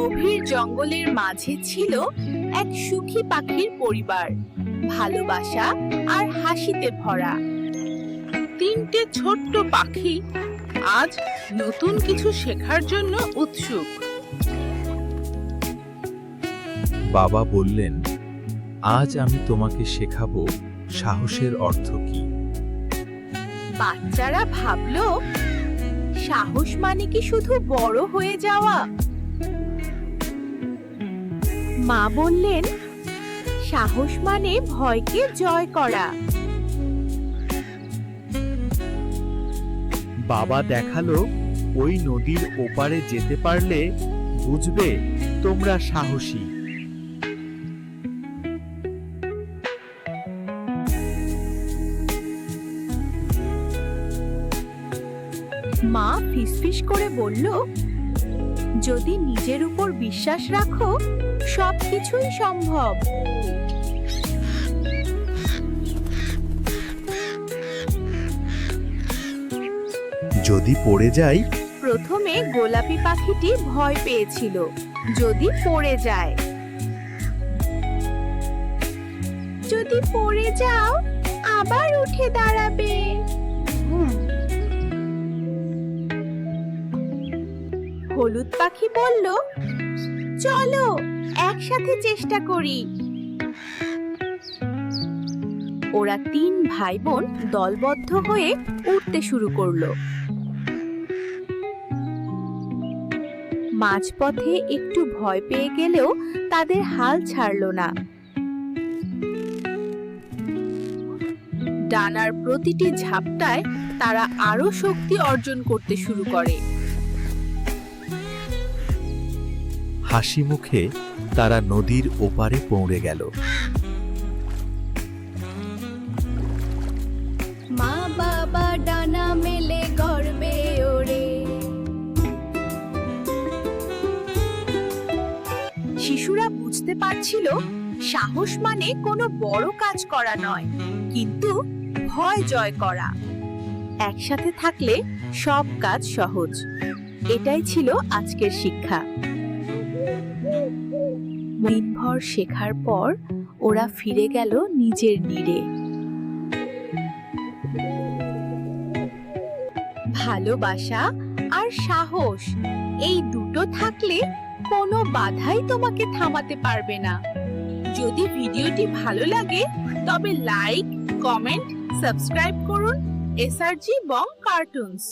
গভীর জঙ্গলের মাঝে ছিল এক সুখী পাখির পরিবার ভালোবাসা আর হাসিতে ভরা। তিনটে ছোট্ট পাখি আজ নতুন কিছু শেখার জন্য উৎসুক। বাবা বললেন আজ আমি তোমাকে শেখাবো সাহসের অর্থ কি? বাচ্চারা ভাবলো সাহস মানে কি শুধু বড় হয়ে যাওয়া? মা বললেন সাহস মানে ভয়কে জয় করা। বাবা দেখাল ওই নদীর ওপারে যেতে পারলে বুঝবে তোমরা সাহসী। মা ফিসফিস করে বলল যদি নিজের উপর বিশ্বাস রাখো সবকিছুই সম্ভব। যদি পড়ে যাই? প্রথমে গোলাপি পাখিটি ভয় পেয়েছিল যদি পড়ে যায়। যদি পড়ে যাও আবার উঠে দাঁড়াবে। হলুদ পাখি বলল, চলো, একসাথে চেষ্টা করি। ওরা তিন ভাই বোন দলবদ্ধ হয়ে উঠতে শুরু করল। মাঝপথে একটু ভয় পেয়ে গেলেও তাদের হাল ছাড়ল না। ডানার প্রতিটি ঝাপটায় তারা আরও শক্তি অর্জন করতে শুরু করে। হাসি মুখে তারা নদীর ওপারে পৌঁছে গেল। মা বাবা ডানা মেলে গর্বে ওড়ে। শিশুরা বুঝতে পারছিল, সাহস মানে কোনো বড় কাজ করা নয়, কিন্তু ভয় জয় করা। একসাথে থাকলে সব কাজ সহজ। এটাই ছিল আজকের শিক্ষা। দিনভর শেখার পর ওরা ফিরে গেল নিজের নীড়ে। ভালোবাসা আর সাহস, এই দুটো থাকলে কোনো বাধাই তোমাকে থামাতে পারবে না। যদি ভিডিওটি ভালো লাগে, তবে লাইক, কমেন্ট, সাবস্ক্রাইব করুন এসআরজি বং কার্টুনস।